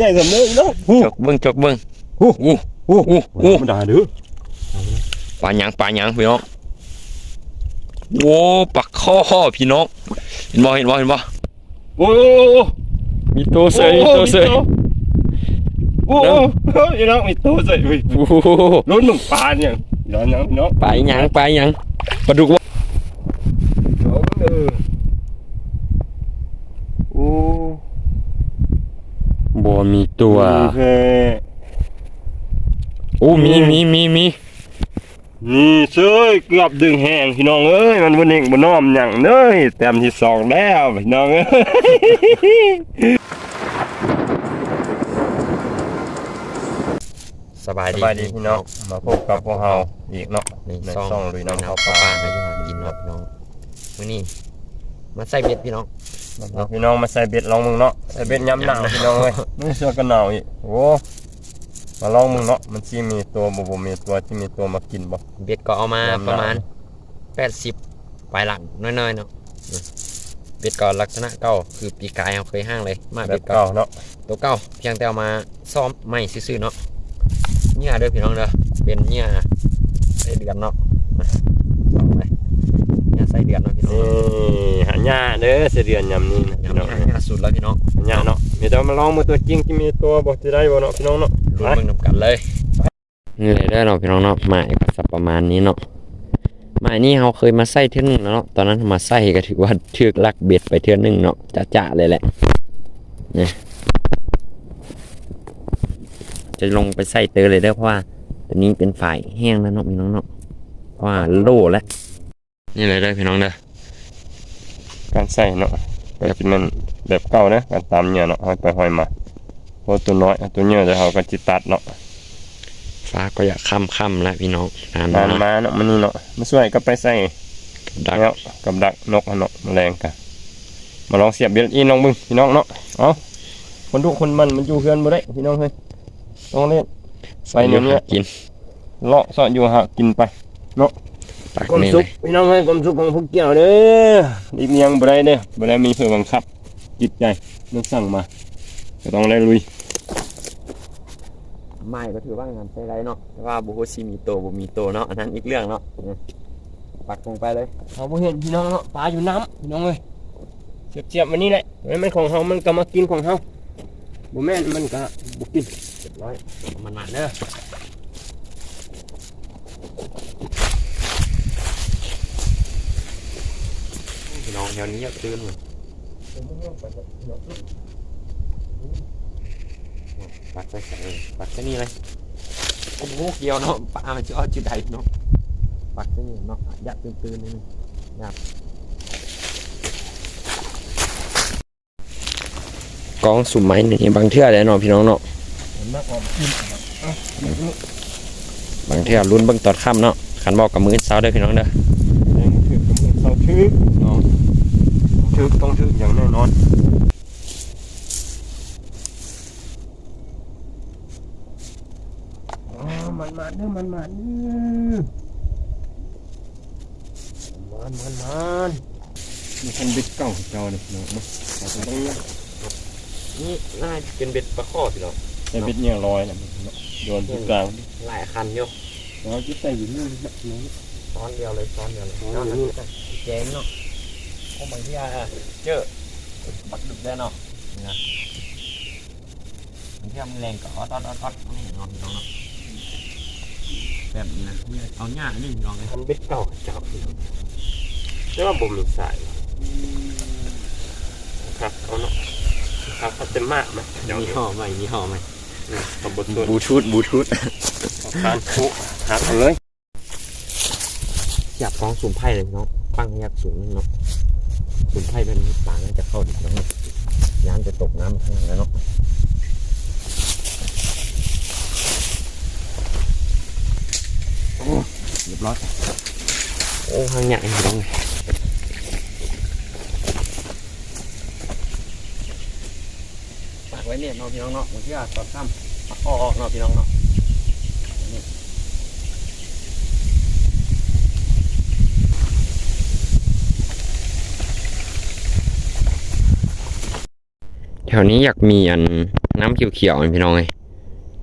ใหญ่สำเนึกเนาะฮู้จกเบิ้งจกเบิ้งฮู้อู้อู้อู้อู้มันด่าเด้อปลาหยังปลาหยังพี่น้องโว้ปลาข้อพี่น้องเห็นบ่เห็นบ่เห็นบ่โอ้โหมีตัวเสยมีตัวเสยโอ้โหพี่น้องมีตัวเสยเฮ้ยโอ้โหลุ้นหนุ่มปลาเนี่ยย้อนยังพี่น้องปลาหยังปลาหยังปลาดุกบ่เออโอ้ บ่มีตัวโอเคโอ้มีมีมีมีนี่เซ้ยเกือบดึงแห้งพี่น้องเอ้ยมันวันนี้บนน้อมหยังเน้ยแต้มที่สองแล้วพี่น้องเอ้ยสบายสดีบายดีพี่น้องมาพบกับพวกเราอีกเนาะในในซ่องซ่องลุยน้ำน้ำเข้าเข้าปปลาลาให้อยู่หากินเนาะพี่น้องมื้อนี้มาใส่เบ็ดพี่น้อง เอาพี่น้องมาใส่เบ็ดลองมึงเนาะใส่เบ็ดย้ำหนาวพี่น้องเอ้ยไม่เชื่อกันหนาวอีกโอ้มาลองมึงเนาะมันที่มีตัวบ่บ่มีตัวที่มีตัวมากินบ่เบ็ดก็เอามาน้ำหนักประมาณ80ปลายหลังน้อยๆเนาะเบ็ดก็ลักษณะเก่าคือปีกายเราเคยห้างเลยมาแบเบ็บดก็เก่าเนาะตัวเก่าเพียงแต่เอามาซ้อมไม่ซื่อๆเนาะเหงื่อเด้อพี่น้องเด้อเป็นเหงื่อใส่เดือนเนาะมาลองไปเหงื่อใส่เดือนเนาะพี่น้องนี่ หาหญ้าเด้อเสยเดือนยำนี้นะยำพี่น้องเหงื่อเหงื่อสุดแล้วพี่น้องหาหญ้าเนาะมีแต่มาลองมือตัวจริงที่มีตัวบ่ที่ได้บ่เนาะพี่น้องเนาะรวมเบิ่งนำกันเลยนี่เลยได้อเนาะพี่น้องเนาะหมายก็สักประมาณนี้เนาะหมายนี้เราเคยมาใส่เทื่อนึงแล้วเนาะตอนนั้นมาใส่ก็ถือว่าถือลักเบ็ดไปเทื่อนึงเนาะจะๆเลยแหละเนี่ยจะลงไปใส่เตอเลยเด้อเพราะว่าตัวนี้เป็นฝ่ายแห้งแล้วเนาะพี่น้องเนาะเพราะว่าโล่แล้วนี่เลยเด้อพี่น้องเด้อ การใส่เนาะแบบมันแบบเก่านะการตามเหยื่อเนาะห้อยไปห้อยมาเพราะตัวน้อยตัวเหยื่อจะเฮาก็จิตัดเนาะฟ้าก็อยากค่ำๆแล้วพี่น้องนานนานมามาเนาะมันนี่เนาะมาช่วยก็ไปใส่ดักแล้วกับดักนกอะเนาะแมลงกันมาลองเสียบเบ็ดอีน้องมึงพี่น้องเนาะเอาคนทุกคนมันมันอยู่เพื่อนบ่ได้พี่น้องเฮ้ยต้องเล่นไปเดี๋ยวนี้กินเลาะเสาะอยู่หากินไปตัก ความนี่สุเลขยพี่น้องเฮ้ยความสุขของพวกเกี่ยวเด้อรีบเลี้ยงบ่ได้เด้อบ่ได้มีเพื่อบังคับ จิตใจเรื่องสั่งมาก็ต้องได้ลุยไม่ก็ถือว่างานใช้ไรเนาะแต่ว่าบุโฮซีมีโตบ่มีโตเนาะอันนั้นอีกเรื่องเนาะอืมปักลงไปเลยเขาบ่เห็นพี่น้องเนาะปลาอยู่น้ำพี่น้องเอ้ยเสียบเสียบๆมันนี่แหละมันเป็นของเฮามันก็มากินของเฮาบ่แม่นมันก็บ่กินเรียบร้อยมันมาเด้อ พี่น้องแถวนี้อยากตื่นเลยปักใส่ใส่เลยปักใส่นี่เลยโอ้โหเกี่ยวเนาะปลามันจะเอจุดใดเนาะปักใส่นี่เนาะอยากตื่นตื่นๆนิดนึงอยากกองสุ่มไม้นี่บางเทื่อเลยเนาะพี่น้องเนาะบางเทื่อรุ่นเบิ่งตอนค่ำเนาะขันบอกกับมือเช้าเด้อพี่น้องเด้อแรงถือกำลังเศร้าชึก เนาะชึกต้องชึกอย่างแน่นอนอ๋อมันมาเด้อมันมาเด้อมันมันมันมันเป็นบิ๊กเก่าของเจ้าเนี่ยเนาะมาเอาไปตรงนี้นี่น่าจะเป็นเบ็ดปลาข้อพี่น้องแต่บิ๊กเนี่ยลอยนะมันเนาะโยนที่กลางหลายคันอยู่เราจะใส่อยู่นี่นะเนาะซ้อนเดียวเลยซ้อนเดียวเลยอ๋อเจ้าอยู่หนี่น้าเจ๊งเนาะ โอ้บางทีอะเจอปักดุกได้เนาะนี่นะบางทีมันแรงก็ออดออดออดออดนี่น้องพี่น้องเนาะแบบนี้นะเอาหญ้านี่พี่น้องเลยทำบิ๊กเก่าของเจ้าพี่น้องแต่ว่าบ่มีสายหรอกครับเขาเนาะครับเขาเต็มมากไหมเดี๋ยวมีนี้ห่อใหม่มีห่อใหม่ขบวนตัวบลูทูธบลูทูธการคุหักเลยอยากฟ้องสุ่มไพ่เลยพี่น้องฟังอยากสูงนึงเนาะ สุ่มไพ่เป็นปลาน่าจะเข้าดิน้องย้ำจะตกน้ำข้างหลังแล้วเนาะเรียบร้อยโอ้ข้างใหญ่พี่น้องฝากไว้เนี่ยน้องพี่น้องเนาะบางทีอาจตอนค่ำปักออกเนาะพี่น้องเนาะ แถวนี้อยากมีอันน้ำเขียวๆนี่พี่น้องเอ้ย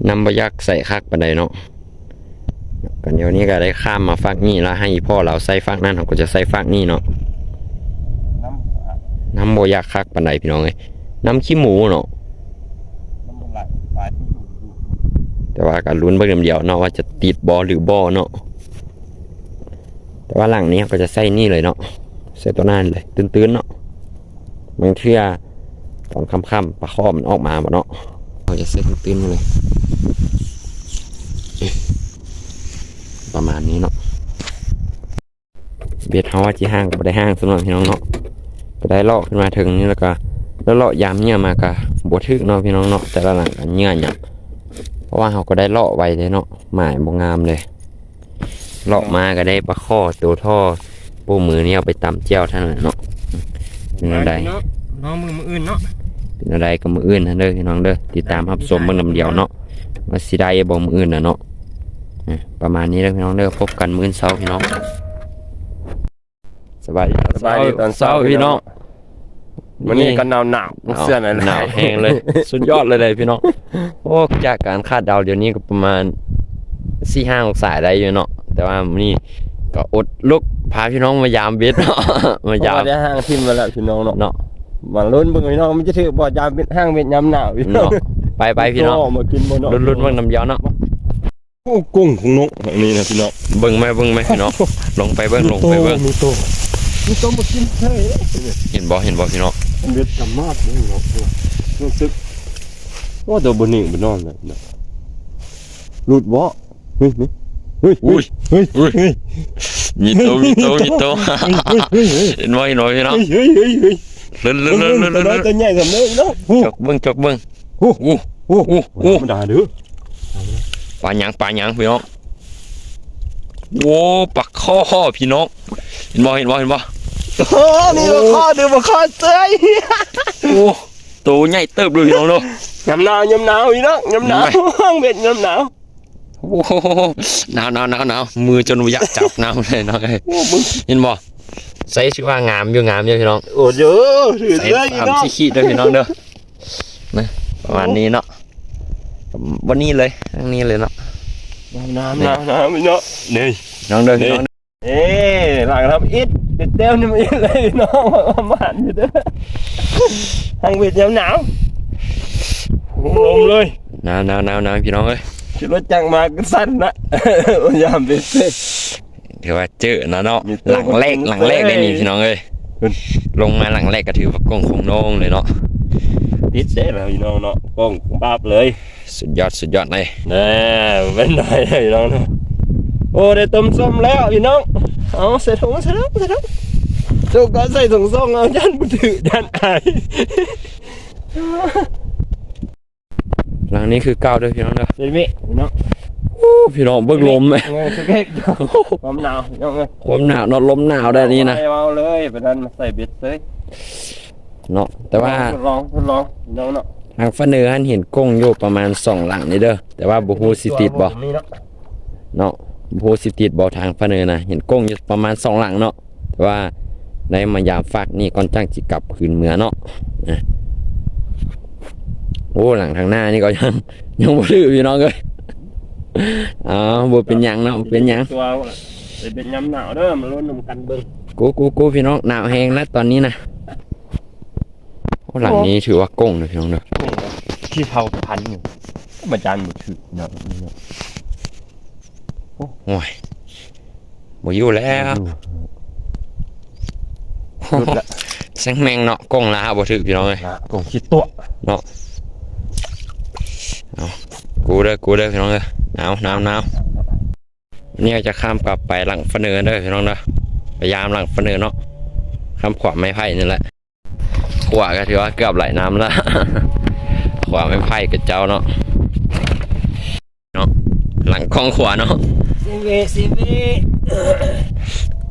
น้ำบยากใส่คักปานใดเนาะกันเดี๋ยวนี้ก็ได้ข้ามมาฟักนี่แล้วให้พ่อเราใส่ฟักนั่นเราก็จะใส่ฟักนี่เนาะน้ำบยากคักปานใดพี่น้องเอ้ยน้ำขี้หมูเนาะแต่ว่าก็ลุ้นเบิ่งเดียวเนาะว่าจะติดบอหรือบ่เนาะแต่ว่าหลังนี้เราก็จะใส่นี่เลยเนาะใส่ตัวนั้นเลยตื้นๆเนาะบางเทื่อ ตอนค่ำๆปลาข้อมันออกมาบ่เนาะเราจะใส่ตื้นๆมาเลยประมาณนี้เนาะเบ็ดเขาว่าจีห้างก็บ่ได้ห้างสำหรับพี่น้องเนาะก็ได้เลาะขึ้นมาถึงนี่แล้วก็แล้วเลาะยามเนี่ยมากะบทึกเนาะพี่น้องเนาะแต่ละหลังกันเงื่อนหยับเพราะว่าเขาก็ได้เลาะไว้เลยเนาะหมายบงงามเลยเลาะมาก็ได้ปลาข้อตัวท่อปูมือนี่เอาไปตำเจียวเท่านั้นแหละเนาะเป็นอะไรเนาะน้องมือมืออื่นเนาะเป็น อะไรกับมืออื่นนะเด้อพี่น้องเด้อติดตามรับชมเบิ่งลำเดียวเนาะว่าสิได้บ่มืออื่นน่ะเนาะอะประมาณนี้เด้อพี่น้องเด้อพบกันมื้อเช้าพี่น้องสบายดีสบายดีตอนเช้าพี่น้องวันนี้ก็หนาวหนาวเสื้อหนาวหนาวแห้งเลย สุดยอดเลยเลยพี่น้องโอ้จากการคาดเดาเดี๋ยวนี้ก็ประมาณสี่ห้าองศาได้อยู่เนาะแต่ว่ามื้อนี้ก็อดลุกพาพี่น้องมายามเบ็ดเนาะมายามได้ห้างทิมมาแล้วพี่น้องเนาะ เนาะหวังลุ้นเบิ่งพี่น้องมันจะถือบ่ยามเป็นห้างเป็นยามหนาวพี่น้อเนาะงไปไปพี่น้องก็มากินบ่เนาะลุ้นๆเบิ่งน้ำเดียวเนาะโอ้กุ้งของนกอันนี้นะพี่น้องเบิ่งไหมเบิ่งไหมพี่น้องลงไปเบิ่งลงไปเบิ่งมีโตมีโตมากินเฮ้ยเห็นบ่เห็นบ่พี่น้องเบ็ดกำมากเลยเนาะรู้สึกว่าตัวบนนี่บนนอนเลยนะหลุดบ่เฮ้ยนี่เฮ้ยอุ้ยเฮ้ยอุ้ยเฮ้ยมีโตมีโตมีโตเฮ้ยเฮ้ยเฮ้ยเห็นบ่เห็นบ่พี่น้องเฮ้ยเฮ้ยเฮ้ย ลื่นลื่เฮ้นยลื่นลื่นตัวน้อยตัวใหญ่สำเร็จเนาะโอ้จกเบิ่งจกเบิ่งโอ้อู้โอ้อู้โอ้ธรรมดาเด้อปลาหยังปลาหยังพี่น้องโว้ปลาข้อพี่น้องเห็นบ่เห็นบ่เห็นบ่โอ้นี่บ่ข้อเด้อบ่ข้อเจ้ยโอ้โตใหญ่เติบเลยพี่น้องเนาะยำหนาวยำหนาวอีเนาะยำหนาวห้างเบ็ดยำหนาวโอ้โหหนาวหนาวหนาวหนาวมือจนอยากจับน้ำเลยเนาะเอ้ยโอ้มึงเห็นบ่ ใส่ชื่อว่างามอยู่งามอยู่พี่น้องโอ้เยอะถือใส่เสื้ออีตามเนาะที่ขีดด้วยพี่น้องเด้อนะประมาณนี้เนาะวันนี้เลยทั้งนี้เลยเนาะน้ำน้ำน้ำอีเนาะนี่น้องเด้อพี่น้องเอ๊หลังครับอิดเด็ดเต้วนี่มันอิดเลยน้องมาหมันอยู่เด้อทางเวียดยามหนาวลมเลยหนาวหนาวหนาวหนาวพี่น้องเอ้ยชิรถจังมาก็สั้นนะ ยามเบ็ดเต้ ถือว่าเจอนะเนาะมีตัวหลังแรกมีตัวหลังแรกได้นี่พี่น้องเอ้ยขึ้นลงมาหลังแรกก็ถือว่ากงของน้องเลยเนาะติดเด้แล้วพี่น้องเนาะป้องบาบเลย สุดยอดสุดยอดเลยแน่เป็นหน่อยเลยพี่น้องเนาะโอ้ได้ต้มส้มแล้วพี่น้องเอาใส่ถุงใส่ถุงใส่ถุงสุกก็ใส่ถุงส้มเอายันบุถือยันอายหลังนี้คือเก้าเด้อพี่น้องเด้อเดี๋ยวนี้พี่น้อง โอ้พี่น้องเบิ่งลมไหมเงยสุกเก๊กความหนาวพี่น้องเอ้ยความหนาวเนาะลมหนาวได้นี่นะไปเอาเลยไปดันมาใส่เบ็ดเลยเนาะแต่ว่าทดลองทดลองพี่น้องเนาะทางฟ้าเหนือหันเห็นกงอยู่ประมาณสองหลังนี่เด้อแต่ว่าบ่ฮู้สิติดบ่นี่เนาะเนาะบ่ฮู้สิติดบ่ทางฟ้าเหนือนะเห็นกงอยู่ประมาณสองหลังเนาะแต่ว่าได้มายามฝากนี่ก่อนจ้างสิกลับคืนเมืองเนาะอะโอ้หลังทางหน้านี่ก็ยังยังบ่ถือพี่น้องเอ้ย อ๋อบ่เป็นหยังเนาะบ่เป็นหยังตัวไปเป็นยำหนาวเด้อมาลุ้นนำกันเบิ่งกูกูกูพี่น้องหนาวแฮงนะตอนนี้นะโอ้หลังนี้ถือว่ากงนะพี่น้องเด้อที่เผาพันอยู่มาจานบ่ถือเนาะนี่เนาะโอ้ยบ่อยู่แล้วรุดละแซงแมงเนาะกงลาบ่ถือพี่น้องเอ้ยนะกงคิดตัว กูเด้อกูเด้อพี่น้องเด้อหนาวหนาวหนาวนี่ก็จะข้ามกลับไปหลังฟะเนินเด้อพี่น้องเด้อพยายามหลังฟะเนินเนาะข้ามขวาไม้ไผ่นี่แหละขวาก็ถือว่าเกือบไหลน้ำแล้วขวาไม้ไผ่กับเจ้าเนาะเนาะหลังกล้องขวาเนาะซีเวซีเว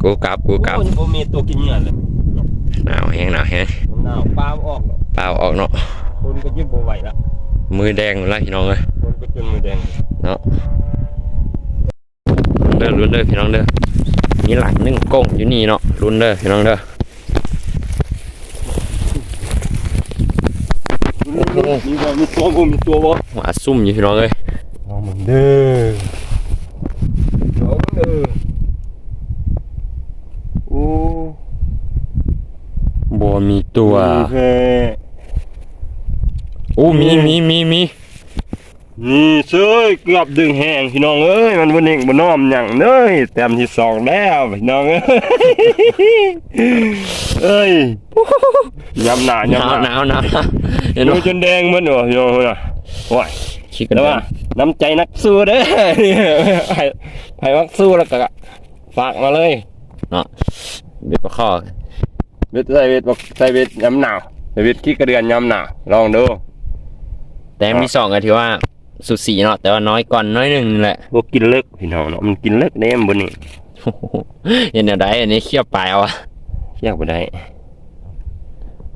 กูกลับกูกลับโอ้ยบ่มีตัวกินเหงื่อเลยหนาวแห้งหนาวแห้งหนาวปลาออกเนาะเปล่าออกเนาะคนก็ยิบบ่ไหวละมือแดงแล้วพี่น้องเอ้ยคนก็ จนมือแดงเนาะเด้อรุ่นเด้อพี่น้องเด้อมีหลังหนึ่งกงอยู่นี่เนาะรุ่นเด้อพี่น้องเด้อรุ่นมีบ่มีตัวบ่มีตัวบ่หัวซุ่มอยู่พี่น้องเอ้ยลองมึงเด้อลองเด้อโอ้บ่มีตัวแค่โอ้มีมีมีมี นี่เซ้ยเกือบดึงแห้งพี่น้องเอ้ยมันบ่นิ่งบ่น้อมหยังเด้ยแต้มที่สองแล้วพี่น้องเอ้ยเอ้ยยำหน้าหนายำวหหน้านาวหนาวเห็นดูบ่จนแดงหมันเหรอพี่น้องเอ้ยโอ้ยคิดกันแต่ว่าว่าน้ำใจนักสู้เด้อไผ่ไผ่นักสู้แล้วก็ฝากมาเลยเนาะเบ็ดปลาข้อเบ็ดใส่เบ็ดบอกใส่เบ็ดยำหนาวใส่เบ็ดขี้กระเดือนยำหนาวลองดูแต่มีสองก็ถือว่า สุดสีเนาะแต่ว่าน้อยก่อนน้อยหนึ่งนี่แหละพวกกินเลิกพี่น้องเนาะมันกินเลิกเด้มนบนนี่โอ้โหเห็นแนวใดอันนี้เคี่ยวปลายเอาอะอยากไปได้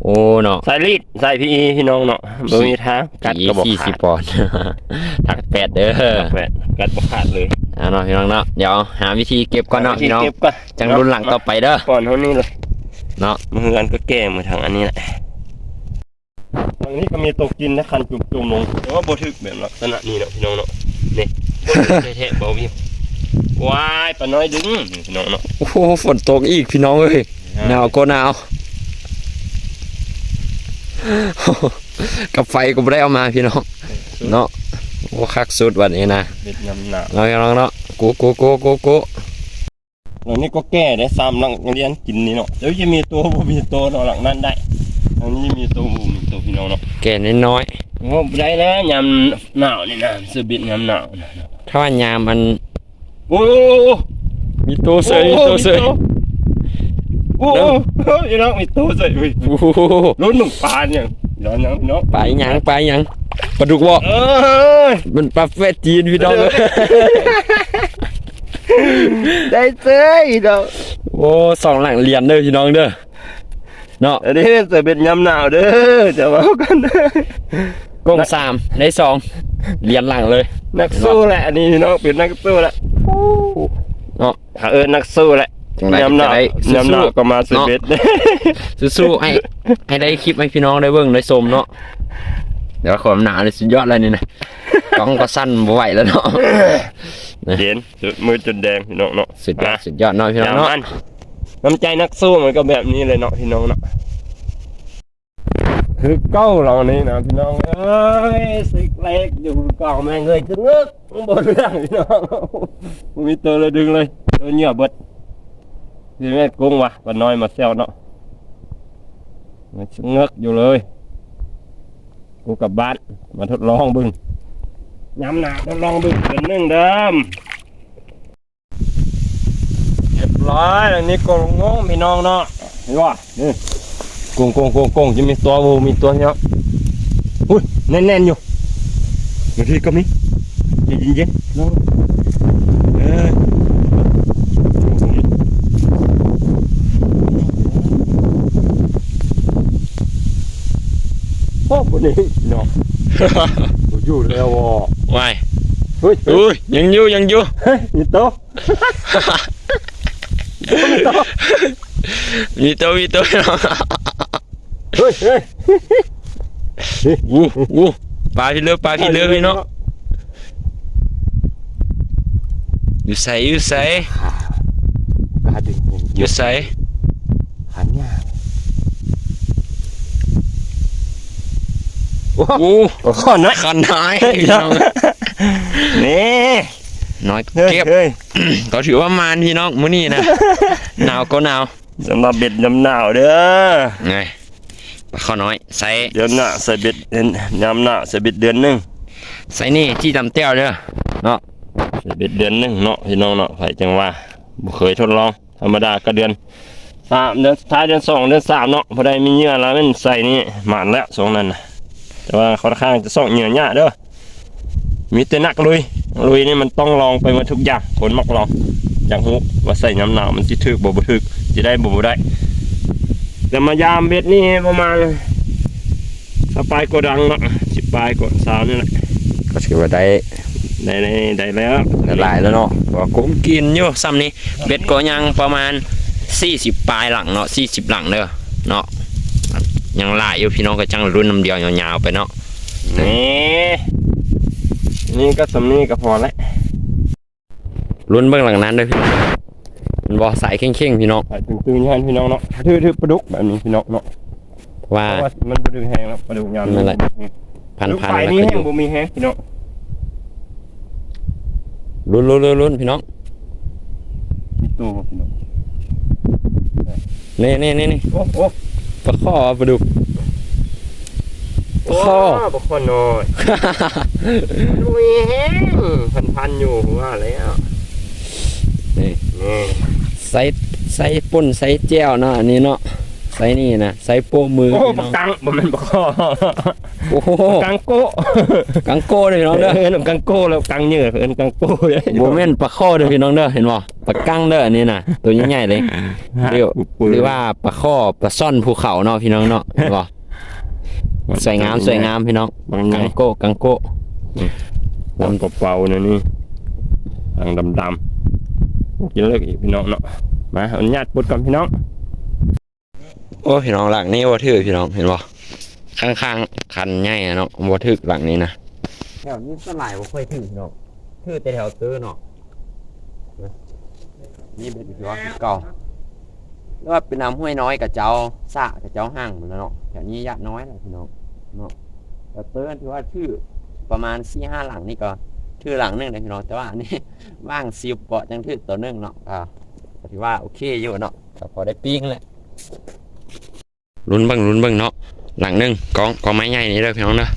โอ้เนาะใส่รีดใส่พี่พี่น้องเนาะบ่มีทางกัดก็บอกสี่ขาสิดบปอนด์ถักแปดเด้อแปดกัดบ่ขาดเลยเอาเนาะพี่น้องเนาะเดี๋ยวหาวิธีเก็บก่อนเนาะพี่น้องเก็บก่อนจังรุ่นหลังต่อไปเด้อก่อนเท่านี้เลยเนาะมือกันก็แก้มือทางอันนี้แหละ ทางนี้ก็มีตกกินนะคันจุ่มๆลงแต่ว่าบ่ถึกแบบลักษณะนี้เนาะพี่น้องเนาะนี่บ่ถึกแท้ๆเบาวิววายปลาน้อยดึงพี่น้องเนาะโอ้โหฝนตกอีกพี่น้องเอ้ยหนาวก็หนาวกับไฟก็ไม่ได้เอามาพี่น้องเนาะโอ้คักสุดวันนี้นะเบ็ดยำหนาวเราพี่น้องเนาะกูกูกูกูกูแล้วนี่ก็แก้ได้ซ้ำหลังเรียนกินนี่เนาะเดี๋ยวจะมีตัวบ่มีตัวเนาะหลังนั้นได้ ทางนี้มีตัวบ่มีตัวพี่น้องเนาะแก่น้อยโอ้ได้แล้วยำหนาวนี่นะซื้อเบ็ดยำหนาวนะๆถ้าว่ายามมันโอ้โหมีตัวเสยมีตัวเสยโอ้โหพี่น้องมีตัวเสยเว้ยโอ้โหรุ่นหนุ่มปานอย่างย้อนยังเนาะปลาอีหยังปลาอีหยังปลาดุกบ่เอ้ยมันปลาเฟตจีนพี่น้องเอ้ยได้เสยเนาะโอ้สองหลังเรียนเด้อพี่น้องเด้อ เนาะอันนี้เสยเป็นยำหนาวเด้อจะว่ากันเด้อกงสามได้สองเรียนหลังเลย นักสู้แหละอันนี้พี่น้องเป็นนักสู้แหละเนาะถ้าเอิญนักสู้แหละจังไรยำหนาวจะได้ยำหนาวสู้ๆก็มาซื้อเนาะเบ็ดสู้ๆให้ให้ได้คลิปให้พี่น้องได้เบิ่งได้ชมเนาะเดี๋ยวความหนาเลยสุดยอดเลยนี่นะกล้องก็สั้นบ่ไหวแล้วเนาะเห็นจุดมือจุดแดงพี่น้องเนาะสุดยอดอะสุดยอดเนาะพี่น้องย่าเนาะมั น้ำใจนักสู้มันก็แบบนี้เลยเนาะพี่น้องเนาะคือเก้าเรานี่นะพี่น้องเอ้ยสิกเล็กอยู่กล่องแม่งเลยจะเงึกบนเรื่องพี่น้องมีตัวเลยดึงเลยตัวเหนียวบิดพี่แม่กุ้งวะปลาน้อยมาเซลเนาะมันเงึกอยู่เลยกูกับบ้านมาทดลองบึงย้ำหนาทดลองบึงเป็นหนึ่งเดิม เรียบร้อยอันนี้กงงงพี่น้องเนาะเห็นป่ะนี่กงกงกงกงจะมีตัวบูมีตัวเนาะอุ้ยแน่นๆอยู่บางทีก็มีเย็นเย็นๆน้องเออโอ้บนนี้เนาะบ่อยู่แล้วว่ะวายเฮ้ยเฮ้ยอุ้ยยังอยู่ยังอยู่เฮ้ยมีตัวมีตัว มีตัวมีตัวพี่น้องเฮ้ยเฮ้ยวู้วู้ปลาพี่เลือปลาพี่เลือพี่น้องอยู่ใส่อยู่ใส่กาดึงอยู่ใส่หันหน้าโอ้โอ้ข้อน้อยขันน้อยพี่น้อง นี่น้อยเฮ้ยเก็บเฮ้ยก็ถือว่ามานพี่น้องมื้อนี้นะหนาวก็หนาวสำหรับเบ็ดยำหนาวเด้อไงปลาข้อน้อยใส่เดือนหน้าใส่เบ็ดเดือนยำหน้าใส่เบ็ดเดือนหนึ่งใส่นี่ที่ตำเต้วเด้อเนาะใส่เบ็ดเดือนหนึ่งเนาะพี่น้องเนาะไผจังว่าบ่เคยทดลอง ธรรมดาก็เดือนสามเดือนท้ายเดือนสองเดือนสามเนาะพอได้มีเหงื่อแล้วมันใส่นี่หมานแล้วสองนั้นนะแต่ว่าค่อนข้างจะส่องเหงื่อหยาเด้อ มีแต่นักลุย ลุยนี่มันต้องลองไปหมาทุกอย่างคนมักลองจังหูว่าใส่ยำหนาวมันสิถึกบ่บ่ถึกสิได้บ่บ่ได้แต่มายามเบ็ดนี่ประมาณสปายโกดังเนาะสิบปลายกดสาวนี่แหละก็ถือว่าได้ได้ได้ได้แล้วหลายแล้วเนาะก็กุ้มกินอยู่ซ้ำนี้เบ็ดก็ยังประมาณ40ปลายหลังเนาะ40หลังเด้อเนาะยังหลายอยู่พี่น้องก็จังรุ่นน้ำเดียวยาวๆไปเนาะนี่ นี่ก็สำนี้ก็พอแล้วลุ้นเบื้องหลังนั้นด้วยพี่น้องมันบอสายเข่งๆพี่น้องใส่ตึงๆยันพี่น้องเนาะถือถือปลาดุกแบบนี้พี่น้องเนาะว่าเพราะว่ามันปลาดุกแห้งแล้วปลาดุกยามนั่นแหละพันลูกพันไฟแล้วนี่ก็อแห้งยู่บ่มีแห้งพี่น้องลุ้นลุ้นลุ้นลุ้นพี่น้องมีตัวบ่พี่น้องนี่นี่นี่นี่โอ้โอ้ปลาข้อปลาดุก โอ้ข้อบ่ข้อน้อยมันบ่มีแห้งพันๆอยู่ผมว่าแล้วนี่ นี่ ใส่ใส่ป่นใส่แจ่วเนาะอันนี้เนาะใส่นี่นะใส่โป้มือโอ้พี่ปน้ลาองกังบ่แม่นปลาข้อโอ้โหกังโก้กังโก้เลยพี่น้องเด้อเอิ้นกังโก้แล้วกังเหยื่อเอิ้นกังโก้เลยโบแม่นปลาข้อเด้อพี่น้องเด้อเห็นบ่ปลากั้งเด้ออันนี้น่ะตัวใหญ่ๆเลย เรียกหรือว่าปลาข้อปลาซ่อนภูเขาเนาะพี่น้องเนาะเห็นบ่ สวยงามสวยงามพี่น้องบางไงกังโก้กังโก้ลำเปล่าๆนะนี่ทางดำๆกินเลิกอีกพี่น้องเนาะมาอนุญาตปุดก่อนพี่น้อง โอ้พี่น้องหลังนี้บ่ถือพี่น้องเห็นบ่ข้างๆคันใหญ่อะเนาะบ่ถือหลังนี้นะแถวนี้สลายบ่ค่อยถือพี่น้องถือแต่แถวตื้อเนาะนี่เป็นพี่ว่าเก่าหรือว่าเป็นน้ำห้วยน้อยกับเจ้าสะกับเจ้าห้างหมดแล้วเนาะแถวนี้ยะน้อยแหละพี่น้อง เนาะแต่ตื้อถือว่าถือประมาณ4-5หลังนี่ก็ถือหลังหนึงเลยพี่น้องแต่ว่าอันนี้ว่าง10เกาะจังถือตัวหนึงเนาะอ่าก็ถือว่าโอเคอยู่เนาะก็พอได้ปิ้งแหละลุ้นเบิ่งลุ้นเบิ่งเนาะหลังหนึงกองกองไม้ใหญ่นี่เด้อพี่น้องเด้อ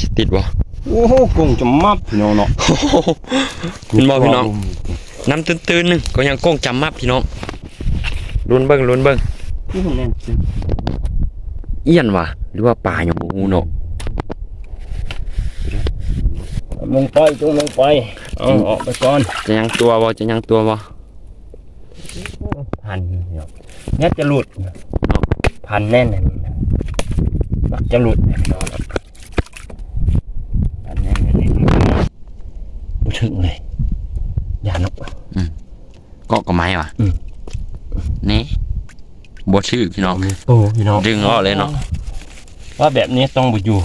จะติดบ่โอ้โหกุ้งจะมับพี่น้องเนาะเห็นบ่พี่น้องน้ำตื้นๆหนึงก็ยังโก้งจำมับพี่น้องลุ้นเบิ่งลุ้นเบิ่งนี่ผมแน่นสิเอี้ยนว่ะห รือว่าปลาอย่างบ่ฮู้เนาะลงไปจงลงไปเอาออกไปก่อนจะยังตัวบ่จะยังตัวบ่พันพี่น้องเนี่ยจะหลุดพันแน่นเลยมักจะหลุดพี่น้องเนาะพันแน่นเลยบ่ถึงเลยอย่านกเกาะกับไม้ว่ะอืมนี่บ่ชื่อพี่น้องโอ้พี่น้องดึงออกเลยเนาะ ว่าแบบนี้ต้องบ่อยู่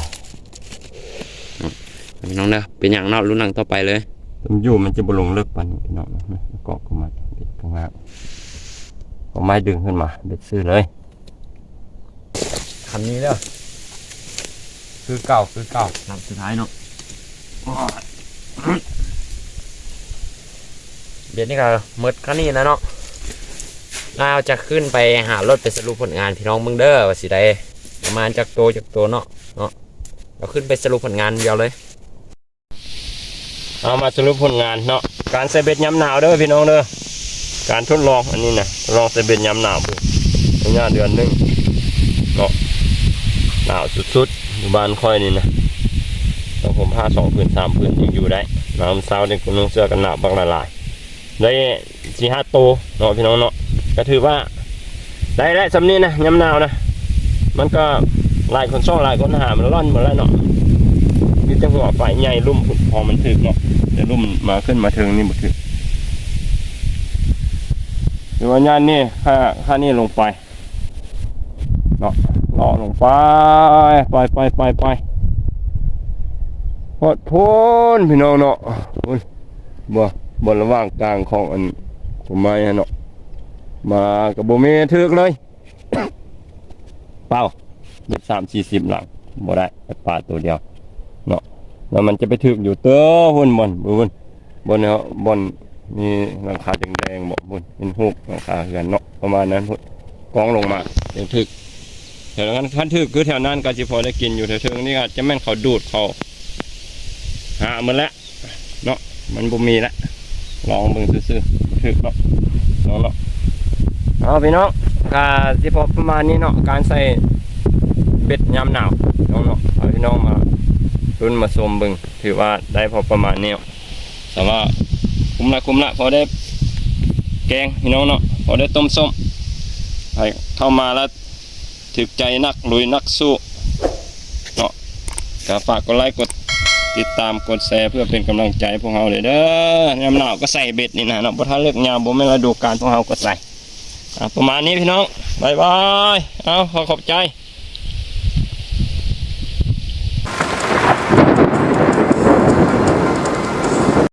พี่น้องเด้อเป็นอย่างเนาะลุ้นหลังต่อไปเลยมันอยู่มันจะบลงเลิกปันนี้พี่น้องนะเกาะเข้ามาเบ็ดข้างล่างเอาไม้ดึงขึ้นมาเบ็ดซื้อเลยคันนี้เด้อคือเก่าคือเก่าลำสุดท้ายเนาะเดี๋ยวนี้ก็หมดคันนี้แล้วเนาะเราจะขึ้นไปหารถไปสรุปผลงานพี่น้องมึงเด้อว่าสิได้ ประมาณจากโตจากโตเนาะเนาะเราขึ้นไปสรุปผลงานเดียวเลย เอามาสรุปผลงานเนาะการใส่เบ็ดยำหนาวเด้อพี่น้องเด้อการทดลองอันนี้นะลองใส่เบ็ดยำหนาวเบิ่งระยะเดือนหนึงเนาะหนาวสุดๆอยู่บ้านค่อยนี่นะต้องผมผ้าสองผืนสามผืนยังอยู่ได้หนาวเช้าเด็กคนนุ่งเสื้อกันหนาวบางละลาย ได้สี่ห้าโตวเนาะพี่น้องเนาะก็ถือว่าได้ได้สำนี้นะย้ำหนาวนะ มันก็หลายคนช่องหลายคนหามันร่อนหมดแล้วเนาะมีแต่หัวไฟใหญ่ลุ่มพอมันถึกเนาะแต่ลุ่มมาขึ้นมาถึงนี่บ่ถึกเดี๋ยววันยานนี่ค่าค่านี่ลงไปเนาะเลาะลงไปไปไปไปไปพอดพ้นพี่น้องเนาะพ้นบ่บนระหว่างกลางของอันผมมาเนาะมากับโบเมถึกเลย เป้าเบ็ดสามสี่สิบหลังบ่ได้ปลาตัวเดียวเนาะแล้วมันจะไปถึกอยู่เต้อบนบนบนบนเนาะบนมีหลังคาแดงๆบ่บนเป็นหูกหลังคาเหือนเนาะประมาณนั้นพุ่นกองลงมาเดี๋ยวถึกแถวนั้นคันถึกคือแถวนั้นก็สิพอได้กินอยู่แถวเทิงนี่อาจจะแม่นเขาดูดเขาหามันล้วเนาะมันบ่มีล้วลองเบิ่งซื่อๆถึกเนาะเนาะ เอาพี่น้องก็สิพอประมาณนี้เนาะการใส่เป็ดยามหนาวน้องเนาะเอาพี่น้องมารุ่นมาชมบึงถือว่าได้พอประมาณนี้แต่ว่าคุ้มละคุ้มละพอได้แกงพี่น้องเนาะพอได้ต้มส้มไปเข้ามาแล้วถึกใจนักลุยนักสู้เนาะก็ฝากกดไลค์กดติดตามกดแชร์เพื่อเป็นกำลังใจพวกเราเลยเด้อยามหนาวก็ใส่เบ็ดนี่นะเนาะพอถ้าเลิกยามบ่แม่นฤดูกาลพวกเราก็ใส่ ประมาณนี้พี่น้องบายบาย เอาขอขอบใจ